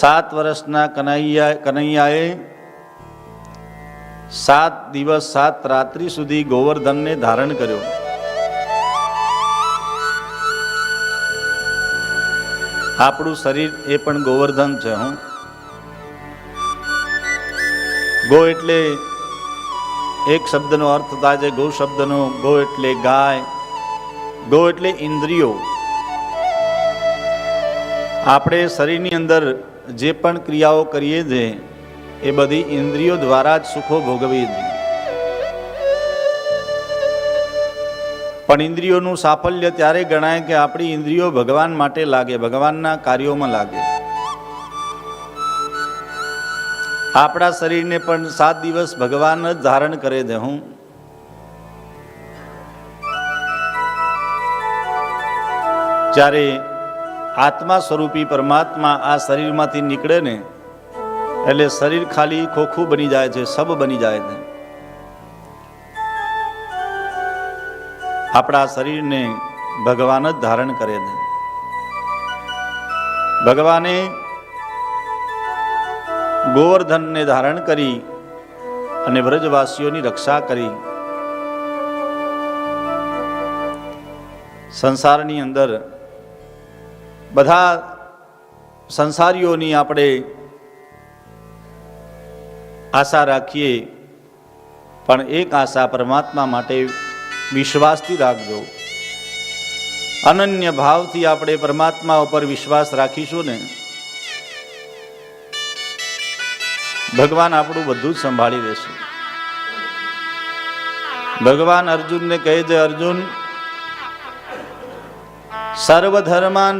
સાત વર્ષના કનૈયા, કનૈયાએ સાત દિવસ, સાત રાત્રિ સુધી ગોવર્ધનને ધારણ કર્યો. આપણું શરીર એ પણ ગોવર્ધન છે, હું. ગો એટલે એક શબ્દનો અર્થ થાય છે, ગો શબ્દનો, ગો એટલે ગાય, ગો એટલે ઇન્દ્રિયો. આપણે શરીરની અંદર જે પણ ક્રિયાઓ કરીએ છીએ એ બધી ઇન્દ્રિયો દ્વારા જ સુખો ભોગવીએ છીએ. પણ ઇન્દ્રિયોનું સાફલ્ય ત્યારે ગણાય કે આપણી ઇન્દ્રિયો ભગવાન માટે લાગે, ભગવાનના કાર્યોમાં લાગે. આપણા શરીરને પણ સાત દિવસ ભગવાન જ ધારણ કરે છે, હું. જ્યારે આત્મા સ્વરૂપી પરમાત્મા આ શરીરમાંથી નીકળે ને, એટલે શરીર ખાલી ખોખું બની જાય છે, સબ બની જાય છે. આપણા શરીરને ભગવાન જ ધારણ કરે છે. ભગવાને ગોવર્ધનને ધારણ કરી અને વ્રજવાસીઓની રક્ષા કરી. સંસારની અંદર બધા સંસારીઓની આપણે આશા રાખીએ, પણ એક આશા પરમાત્મા માટે વિશ્વાસથી રાખજો. અનન્ય ભાવથી આપણે પરમાત્મા ઉપર વિશ્વાસ રાખીશું ને, ભગવાન આપણું બધું જ સંભાળી લેશે. ભગવાન અર્જુનને કહે છે, અર્જુન, સર્વધર્માન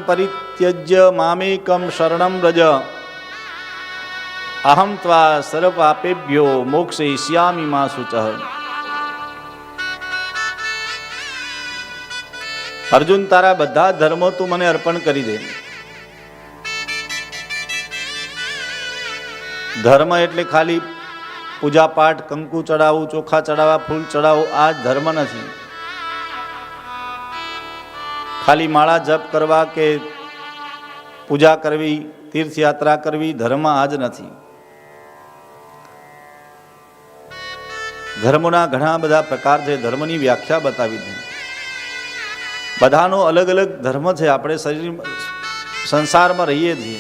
પરિત્યજ્ય મામેકમ શરણમ રજ અહમ ત્વા સર્વપાપેભ્યો મોક્ષયિષ્યામિ મા સુચહ અર્જુન તારા બધા ધર્મો તું મને અર્પણ કરી દે. ધર્મ એટલે ખાલી પૂજા પાઠ, કંકુ ચડાવવું ચોખા ચડાવવા, ફૂલ ચડાવવું આ ધર્મ નથી. ખાલી માળા જપ કરવા કે પૂજા કરવી, તીર્થયાત્રા કરવી, ધર્મ આ જ નથી. ધર્મના ઘણા બધા પ્રકાર છે, ધર્મની વ્યાખ્યા બતાવી છે બધાનો અલગ અલગ ધર્મ છે, આપણે શરીર, સંસારમાં રહીએ છીએ.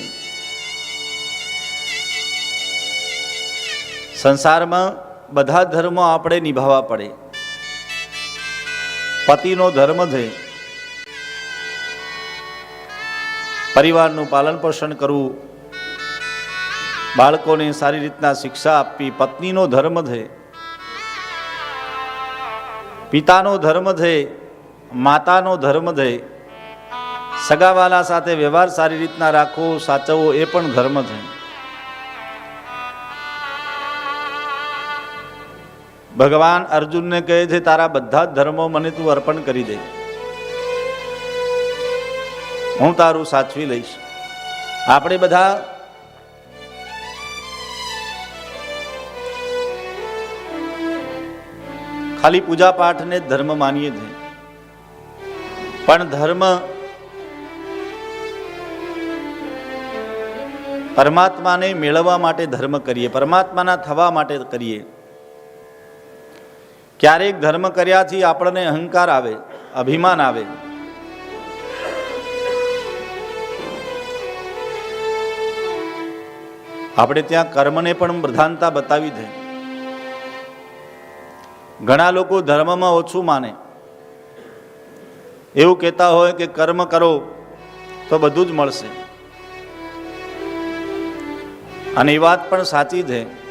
સંસારમાં બધા ધર્મો આપણે નિભાવવા પડે. પતિનો ધર્મ છે પરિવારનું પાલન પોષણ કરવું, બાળકોને સારી રીતના શિક્ષા આપવી, પત્નીનો ધર્મ છે પિતાનો ધર્મ છે માતાનો ધર્મ છે સગાવાલા સાથે વ્યવહાર સારી રીતના રાખવો, સાચવવો એ પણ ધર્મ છે ભગવાન અર્જુનને કહે છે, તારા બધા જ ધર્મો મને તું અર્પણ કરી દે. હું તારું સાચવી લઈશ. આપણે બધા ખાલી પૂજા પાઠને ધર્મ માનીએ છીએ. પણ ધર્મ પરમાત્માને મેળવવા માટે ધર્મ કરીએ, પરમાત્માના થવા માટે કરીએ. ક્યારેક ધર્મ કર્યાથી આપણને અહંકાર આવે, અભિમાન આવે. આપણે ત્યાં કર્મને પણ પ્રધાનતા બતાવી છે. ઘણા લોકો ધર્મમાં ઓછું માને. એવું કહેતા હોય કે કર્મ કરો તો બધું જ મળશે. અને એ વાત પણ સાચી છે.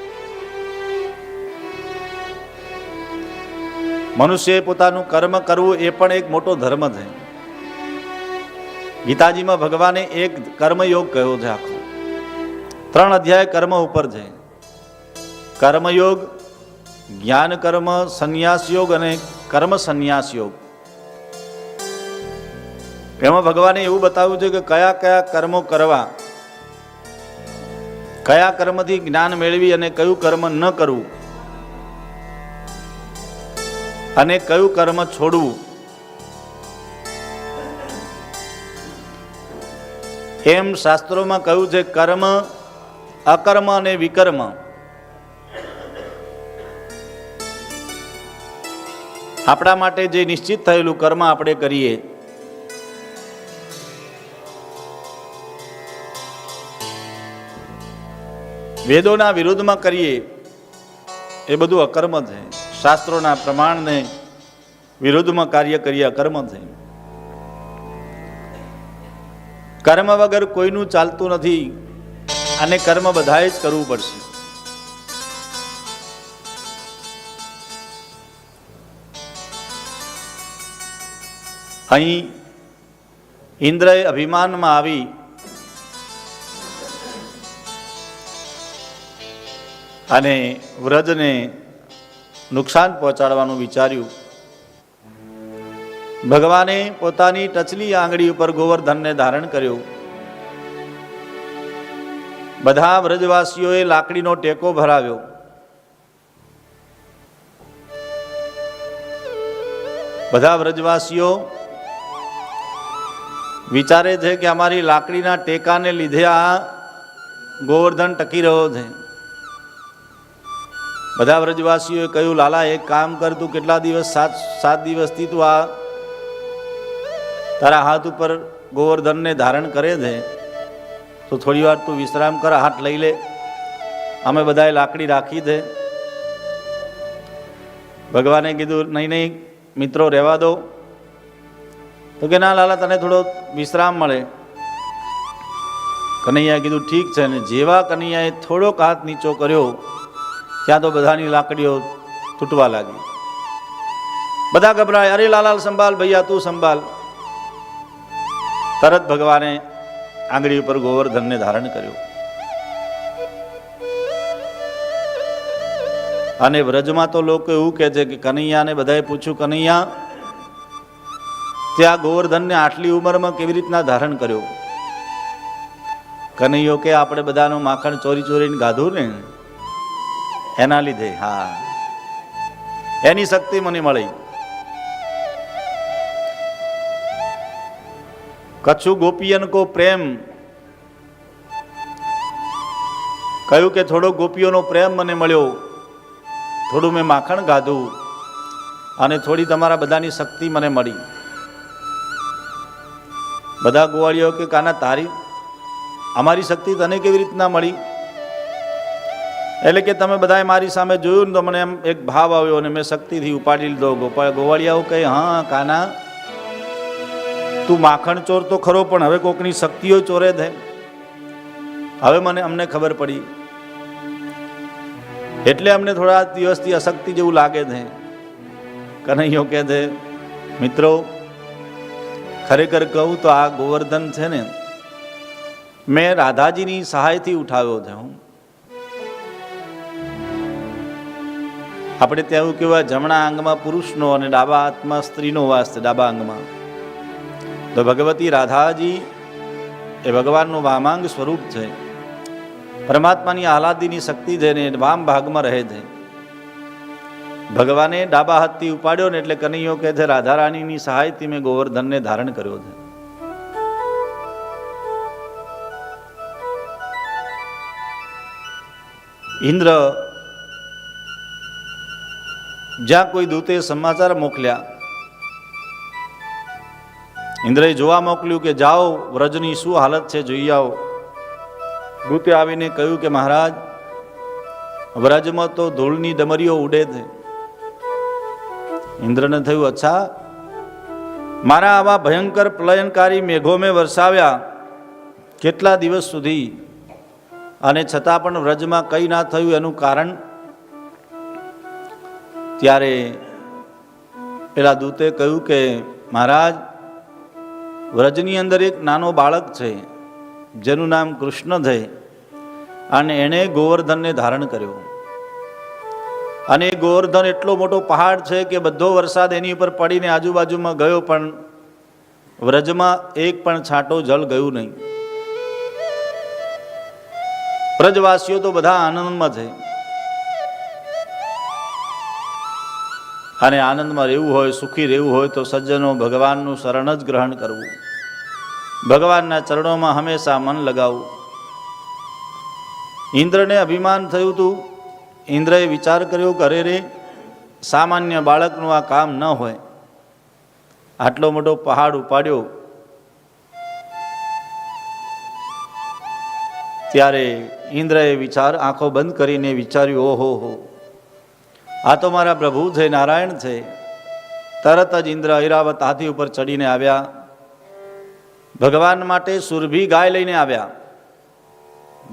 મનુષ્યએ પોતાનું કર્મ કરવું એ પણ એક મોટો ધર્મ છે. ગીતાજીમાં ભગવાને એક કર્મયોગ કહ્યો છે આખો. ત્રણ અધ્યાય કર્મ ઉપર છે કર્મયોગ, જ્ઞાન કર્મ, સંન્યાસ યોગ અને કર્મ સંન્યાસ યોગ. એમાં ભગવાને એવું બતાવ્યું છે કે કયા કયા કર્મો કરવા, કયા કર્મથી જ્ઞાન મેળવી અને કયું કર્મ ન કરવું, અને કયું કર્મ છોડવું. એમ શાસ્ત્રોમાં કહ્યું છે, કર્મ અકર્મ અને વિકર્મ. આપણા માટે જે નિશ્ચિત થયેલું કર્મ આપણે કરીએ, વેદોના વિરુદ્ધમાં કરીએ, એ બધું અકર્મ છે. શાસ્ત્રોના પ્રમાણને વિરુદ્ધમાં કાર્ય કરીએ અકર્મ છે. કર્મ વગર કોઈનું ચાલતું નથી. અને કર્મ બધાએ જ કરવું પડશે. અહીં ઇન્દ્રએ અભિમાનમાં આવી અને વ્રજને નુકસાન પહોંચાડવાનું વિચાર્યું. ભગવાને પોતાની ટચલી આંગળી ઉપર ગોવર્ધનને ધારણ કર્યો. બધા વ્રજવાસીઓએ લાકડીનો ટેકો ભરાવ્યો. બધા વ્રજવાસીઓ વિચારે છે કે અમારી લાકડીના ટેકાને લીધે આ ગોવર્ધન ટકી રહ્યો છે. બધા વ્રજવાસીઓએ કહ્યું, લાલા, એક કામ કર, તું કેટલા દિવસ, સાત સાત દિવસથી તું આ તારા હાથ ઉપર ગોવર્ધનને ધારણ કરે છે. તો થોડી વાર તું વિશ્રામ કર, હાથ લઈ લે. અમે બધાએ લાકડી રાખી દે. ભગવાને કીધું, નહીં નહીં, મિત્રો, રહેવા દો. તો કે, ના, લાલા, તને થોડો વિશ્રામ મળે. કનૈયાએ કીધું, ઠીક છે. ને જેવા કનૈયાએ થોડોક હાથ નીચો કર્યો, ત્યાં તો બધાની લાકડીઓ તૂટવા લાગી. બધા ગભરાય, અરે, લાલાલ, સંભાળ, ભૈયા, તું સંભાળ. તરત ભગવાને આંગળી ઉપર ગોવર્ધનને ધારણ કર્યો. અને વ્રજમાં તો લોકો એવું કહે છે કે કનૈયાને બધાએ પૂછ્યું, કનૈયા, ત્યાં ગોવર્ધનને આટલી ઉંમરમાં કેવી રીતના ધારણ કર્યો? કનૈયો કે, આપણે બધાનું માખણ ચોરી ચોરીને ગાધું ને? એના લીધે, હા. એની શક્તિ મને મળી. કચ્છુ ગોપીયન કો પ્રેમ? કહ્યું કે થોડો ગોપીઓનો પ્રેમ મને મળ્યો. થોડું મેં માખણ ગાધું અને થોડી તમારા બધાની શક્તિ મને મળી. બધા ગોવાળીઓ કે કાના તારી? અમારી શક્તિ તને કેવી રીતના મળી? એટલે કે તમે બધાએ મારી સામે જોયું ને તો મને એમ એક ભાવ આવ્યો અને મેં શક્તિથી ઉપાડી લીધો. ગોપાળ ગોવાળિયાઓ કહે, હા, કાના તું માખણ ચોર તો ખરો, પણ હવે કોકની શક્તિઓ ચોરે છે હવે મને અમને ખબર પડી. એટલે અમને થોડા દિવસથી અશક્તિ જેવું લાગે છે કનૈયો કહે છે મિત્રો, ખરેખર કહું તો આ ગોવર્ધન છે ને, મેં રાધાજીની સહાયથી ઉઠાવ્યો છે હું. આપણે ત્યાં એવું કહેવાય, જમણા અંગમાં પુરુષનો અને ડાબા હાથમાં સ્ત્રીનો વાસ છે, ડાબા અંગમાં તો ભગવતી રાધાજી એ ભગવાનનું વામાંગ સ્વરૂપ છે. પરમાત્માની આહલાદીની શક્તિ છે ને વામ ભાગમાં રહે છે. ભગવાને ડાબા હાથથી ઉપાડ્યો ને એટલે કનૈયો કહે છે રાધા રાણીની સહાયથી મેં ગોવર્ધનને ધારણ કર્યો છે. ઇન્દ્ર જ્યાં કોઈ દૂતે સમાચાર મોકલ્યા ઇન્દ્રએ જોવા મોકલ્યું કે જાઓ, વ્રજની શું હાલત છે જોઈ આવો. દૂતે આવીને કહ્યું કે મહારાજ, વ્રજમાં તો ધૂળની ડમરીઓ ઉડે છે. ઇન્દ્રને થયું, અચ્છા, મારા આવા ભયંકર પ્રલયનકારી મેઘો મેં વરસાવ્યા કેટલા દિવસ સુધી? અને છતાં પણ વ્રજમાં કંઈ ના થયું એનું કારણ? ત્યારે પેલા દૂતે કહ્યું કે, મહારાજ વ્રજની અંદર એક નાનો બાળક છે, જેનું નામ કૃષ્ણ થઈ અને એણે ગોવર્ધનને ધારણ કર્યો. અને એ ગોવર્ધન એટલો મોટો પહાડ છે કે બધો વરસાદ એની ઉપર પડીને આજુબાજુમાં ગયો, પણ વ્રજમાં એક પણ છાંટો જળ ગયું નહીં. વ્રજવાસીઓ તો બધા આનંદમાં છે. અને આનંદમાં રહેવું હોય, સુખી રહેવું હોય, તો સજ્જનો ભગવાનનું શરણ જ ગ્રહણ કરવું. ભગવાનના ચરણોમાં હંમેશા મન લગાવવું. ઇન્દ્રને અભિમાન થયું હતું ઇન્દ્રએ વિચાર કર્યો કે રે, સામાન્ય બાળકનું આ કામ ન હોય. આટલો મોટો પહાડ ઉપાડ્યો. ત્યારે ઇન્દ્રએ વિચાર આંખો બંધ કરીને વિચાર્યું, ઓહો, હો. આ તો મારા પ્રભુ છે નારાયણ છે. તરત જ ઇન્દ્ર ઐરાવત હાથી ઉપર ચડીને આવ્યા. ભગવાન માટે સુરભી ગાય લઈને આવ્યા.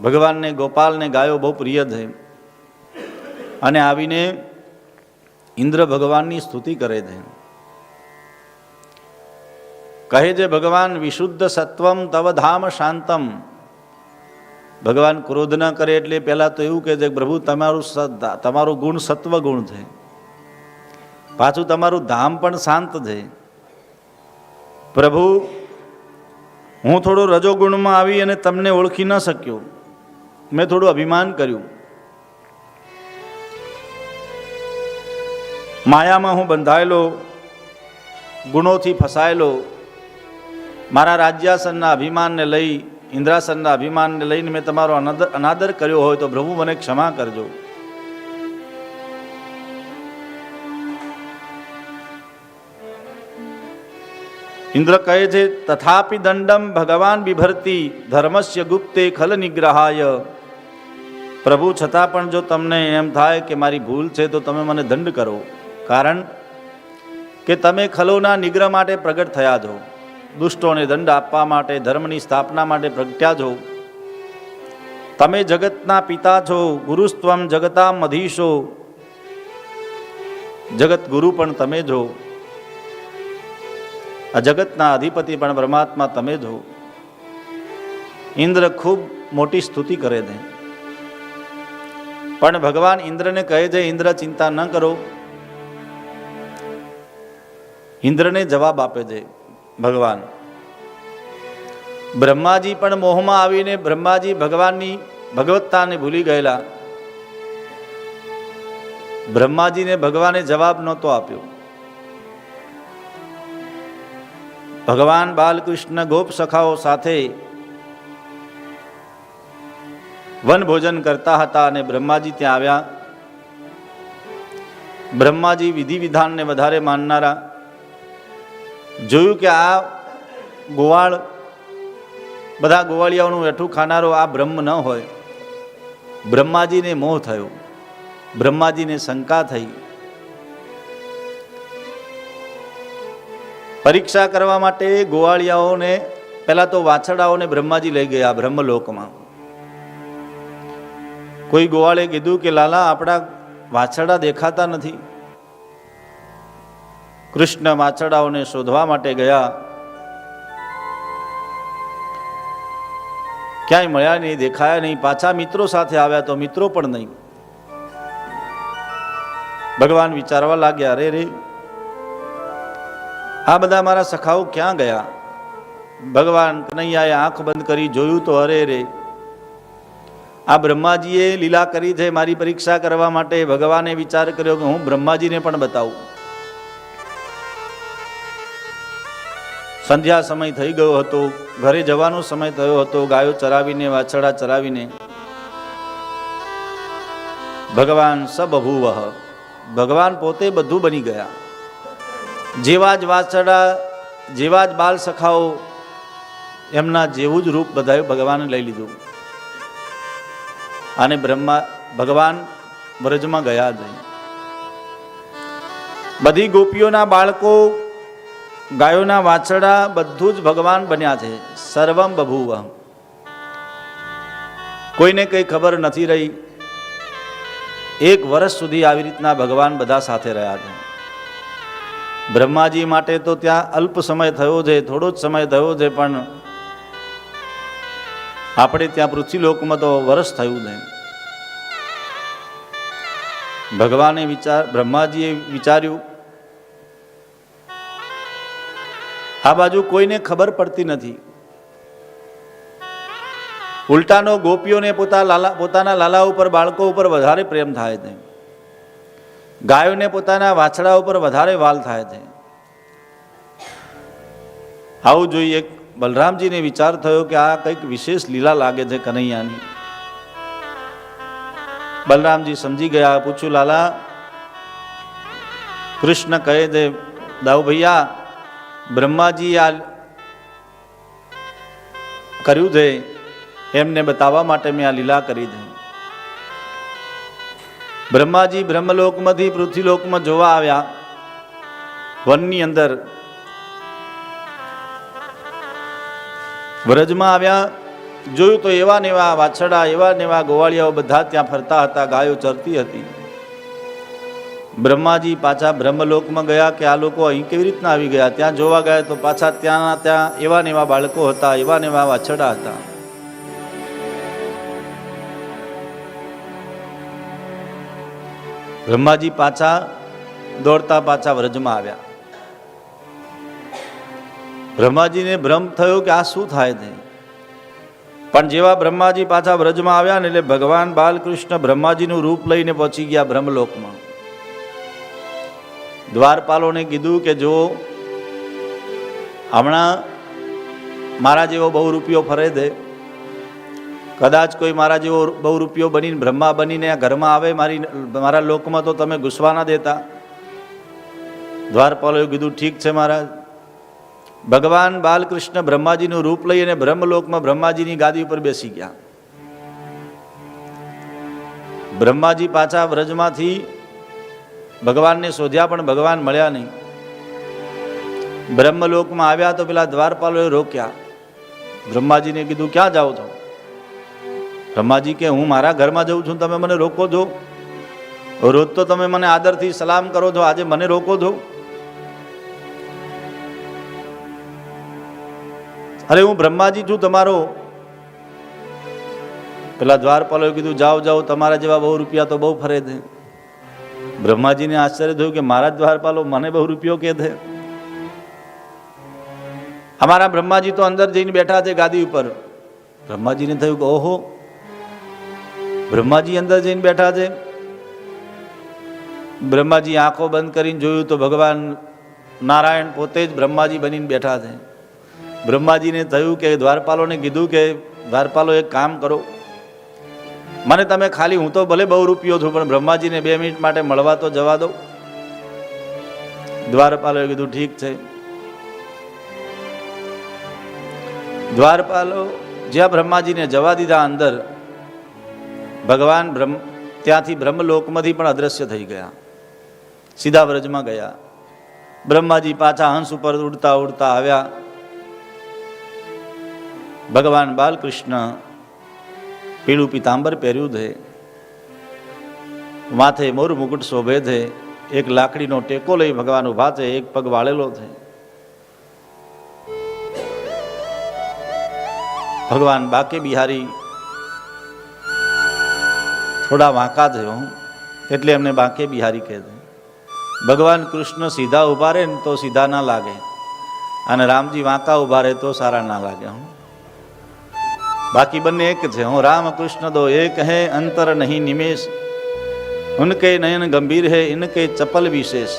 ભગવાનને ગોપાલને ગાયો બહુ પ્રિય છે. અને આવીને ઇન્દ્ર ભગવાનની સ્તુતિ કરે છે. કહે છે, ભગવાન, વિશુદ્ધ સત્વમ તવ ધામ શાંતમ. ભગવાન ક્રોધ ન કરે એટલે પહેલાં તો એવું કહે છે પ્રભુ, તમારું તમારું ગુણ સત્વ ગુણ છે. પાછું તમારું ધામ પણ શાંત છે. પ્રભુ, હું થોડો રજોગુણમાં આવી અને તમને ઓળખી ન શક્યો. મેં થોડું અભિમાન કર્યું. માયામાં હું બંધાયેલો, ગુણોથી ફસાયેલો, મારા રાજ્યાસનના અભિમાનને લઈ ઇન્દ્રાસનના અભિમાનને લઈને મેં તમારો અનાદર કર્યો હોય તો પ્રભુ મને ક્ષમા કરજો. ઇન્દ્ર કહે છે, તથાપિ દંડમ ભગવાન બિભરતી, ધર્મસ્ય ગુપ્તે ખલ નિગ્રહાય. પ્રભુ, છતાં પણ જો તમને એમ થાય કે મારી ભૂલ છે, તો તમે મને દંડ કરો. કારણ કે તમે ખલોના નિગ્રહ માટે પ્રગટ થયા છો. દુષ્ટોને દંડ આપવા માટે, ધર્મની સ્થાપના માટે પ્રગટ્યા છો. તમે જગતના પિતા છો, ગુરુસ્ત્વમ જગતા મધીશો. જગત ગુરુ પણ તમે જો આ જગતના અધિપતિ પણ પરમાત્મા તમે જો ઇન્દ્ર ખૂબ મોટી સ્તુતિ કરે છે. પણ ભગવાન ઇન્દ્રને કહે છે, ઇન્દ્ર, ચિંતા ન કરો. ઇન્દ્રને જવાબ આપે છે. ભગવાન. બ્રહ્માજી પણ મોહમાં આવીને બ્રહ્માજી ભગવાનની ભગવત્તાને ભૂલી ગયેલા. બ્રહ્માજીને ભગવાને જવાબ નહોતો આપ્યો. ભગવાન બાલકૃષ્ણ ગોપ સખાઓ સાથે વન ભોજન કરતા હતા અને બ્રહ્માજી ત્યાં આવ્યા. બ્રહ્માજી વિધિ વિધાનને વધારે માનનારા. જોયું કે આ ગોવાળ, બધા ગોવાળિયાઓનું એઠું ખાનારો આ બ્રહ્મ ન હોય. બ્રહ્માજીને મોહ થયો. બ્રહ્માજીને શંકા થઈ. પરીક્ષા કરવા માટે ગોવાળિયાઓને, પહેલાં તો વાછડાઓને બ્રહ્માજી લઈ ગયા બ્રહ્મલોકમાં. કોઈ ગોવાળે કીધું કે, લાલા, આપણા વાછડા દેખાતા નથી. કૃષ્ણ માછડાઓને શોધવા માટે ગયા. ક્યાંય મળ્યા નહીં, દેખાયા નહીં. પાછા મિત્રો સાથે આવ્યા તો મિત્રો પણ નહીં. ભગવાન વિચારવા લાગ્યા, અરે રે આ બધા મારા સખાઓ ક્યાં ગયા? ભગવાન કનૈયાએ આંખ બંધ કરી જોયું તો, અરે રે આ બ્રહ્માજીએ લીલા કરી છે. મારી પરીક્ષા કરવા માટે ભગવાને વિચાર કર્યો કે હું બ્રહ્માજીને પણ બતાવું. સંધ્યા સમય થઈ ગયો હતો. ઘરે જવાનો સમય થયો હતો. ગાયો ચરાવીને વાછડા ચરાવીને. ભગવાન સબભૂવ ભગવાન પોતે બધું બની ગયા. જેવા જ વાછડા જેવા જ બાલ સખાઓ એમના જેવું જ રૂપ બધાએ ભગવાને લઈ લીધું. અને બ્રહ્મા, ભગવાન બ્રજમાં ગયા જ બધી ગોપીઓના બાળકો ગાયોના વાછડા બધું જ ભગવાન બન્યા છે. સર્વમ બભુવ કોઈને કંઈ ખબર નથી રહી. એક વર્ષ સુધી આવી રીતના ભગવાન બધા સાથે રહ્યા છે. બ્રહ્માજી માટે તો ત્યાં અલ્પ સમય થયો છે, થોડો જ સમય થયો છે, પણ આપણે ત્યાં પૃથ્વીલોકમાં તો વર્ષ થયું છે. ભગવાને વિચાર, બ્રહ્માજીએ વિચાર્યું આ બાજુ કોઈને ખબર પડતી નથી. ઉલટાનો ગોપીઓને પોતા લાલા, પોતાના લાલા ઉપર, બાળકો ઉપર વધારે પ્રેમ થાય છે. ગાયોને પોતાના વાછડા ઉપર વધારે વાલ થાય છે. આવું જોઈએ, બલરામજીને વિચાર થયો કે આ કંઈક વિશેષ લીલા લાગે છે કનૈયાની. બલરામજી સમજી ગયા, પૂછ્યું, લાલા, કૃષ્ણ કહે છે, દાઉ ભૈયા બ્રહ્માજી આ કર્યું છે, એમને બતાવવા માટે મેં આ લીલા કરી છે. બ્રહ્માજી બ્રહ્મલોકમાંથી પૃથ્વીલોકમાં જોવા આવ્યા. વનની અંદર વ્રજમાં આવ્યા. જોયું તો એવા ને એવા વાછડા એવા ને એવા ગોવાળિયાઓ બધા ત્યાં ફરતા હતા, ગાયો ચરતી હતી. બ્રહ્માજી પાછા બ્રહ્મલોકમાં ગયા કે આ લોકો અહીં કેવી રીતના આવી ગયા? ત્યાં જોવા ગયા તો પાછા ત્યાં ત્યાં એવા ને એવા બાળકો હતા, એવા ને એવા વાછડા હતા. બ્રહ્માજી પાછા દોડતા પાછા વ્રજમાં આવ્યા. બ્રહ્માજીને ભ્રમ થયો કે આ શું થાય છે પણ જેવા બ્રહ્માજી પાછા વ્રજમાં આવ્યા ને એટલે ભગવાન બાલકૃષ્ણ બ્રહ્માજીનું રૂપ લઈને પહોંચી ગયા બ્રહ્મલોકમાં. દ્વારપાલોને કીધું કે જો હમણાં મારા જેવો બહુ રૂપિયો ફરે છે કદાચ કોઈ મારા જેવો બહુ રૂપિયો બનીને, બ્રહ્મા બનીને આ ઘરમાં આવે, મારી, મારા લોકમાં તો તમે ઘૂસવા ના દેતા. દ્વારપાલોએ કીધું, ઠીક છે મહારાજ. ભગવાન બાલકૃષ્ણ બ્રહ્માજીનું રૂપ લઈ અને બ્રહ્મલોકમાં બ્રહ્માજીની ગાદી ઉપર બેસી ગયા. બ્રહ્માજી પાછા વ્રજમાંથી ભગવાનને શોધ્યા પણ ભગવાન મળ્યા નહીં. બ્રહ્મલોકમાં આવ્યા તો પેલા દ્વારપાલોએ રોક્યા. બ્રહ્માજીને કીધું, ક્યાં જાઓ છો? બ્રહ્માજી કે, હું મારા ઘરમાં જઉં છું, તમે મને રોકો છો? રોજ તો તમે મને આદરથી સલામ કરો છો, આજે મને રોકો છો? અરે, હું બ્રહ્માજી છું, તમારો. પેલા દ્વારપાલોએ કીધું, જાઓ જાઓ, તમારા જેવા બહુ રૂપિયા તો બહુ ફરે છે. બ્રહ્માજીને આશ્ચર્ય થયું કે મારા દ્વારપાલો મને બહુ રૂપિયો કે છે? અમારા બ્રહ્માજી તો અંદર જઈને બેઠા છે ગાદી ઉપર. બ્રહ્માજીને થયું કે ઓહો, બ્રહ્માજી અંદર જઈને બેઠા છે. બ્રહ્માજી આંખો બંધ કરીને જોયું તો ભગવાન નારાયણ પોતે જ બ્રહ્માજી બનીને બેઠા છે. બ્રહ્માજીને થયું કે દ્વારપાલોને કીધું કે, દ્વારપાલો, એક કામ કરો મને તમે ખાલી હું તો ભલે બહુ રૂપિયો છું, પણ બ્રહ્માજીને બે મિનિટ માટે મળવા તો જવા દો. દ્વારપાલોએ કીધું, ઠીક છે. દ્વારપાલો જ્યાં બ્રહ્માજીને જવા દીધા અંદર, ભગવાન બ્રહ્મ, ત્યાંથી બ્રહ્મલોકમાંથી પણ અદ્રશ્ય થઈ ગયા. સીધા વ્રજમાં ગયા. બ્રહ્માજી પાછા હંસ ઉપર ઉડતા ઉડતા આવ્યા. ભગવાન બાલકૃષ્ણ પીળું પીતાંબર પહેર્યું છે. માથે મોર મુકુટ શોભે છે. એક લાકડીનો ટેકો લઈ ભગવાન ઊભા છે. એક પગ વાળેલો છે. ભગવાન બાકે બિહારી. થોડા વાંકા છે હું. એટલે એમને બાકે બિહારી કહે છે. ભગવાન કૃષ્ણ સીધા ઊભા રહે ને તો સીધા ના લાગે. અને રામજી વાંકા ઊભા રહે તો સારા ના લાગે હું. બાકી બંને એક છે. હું રામ કૃષ્ણ દો, એક હે અંતર નહીં નિમેશ ઉનકે નયન ગંભીર હે, ઇનકે ચપલ વિશેષ.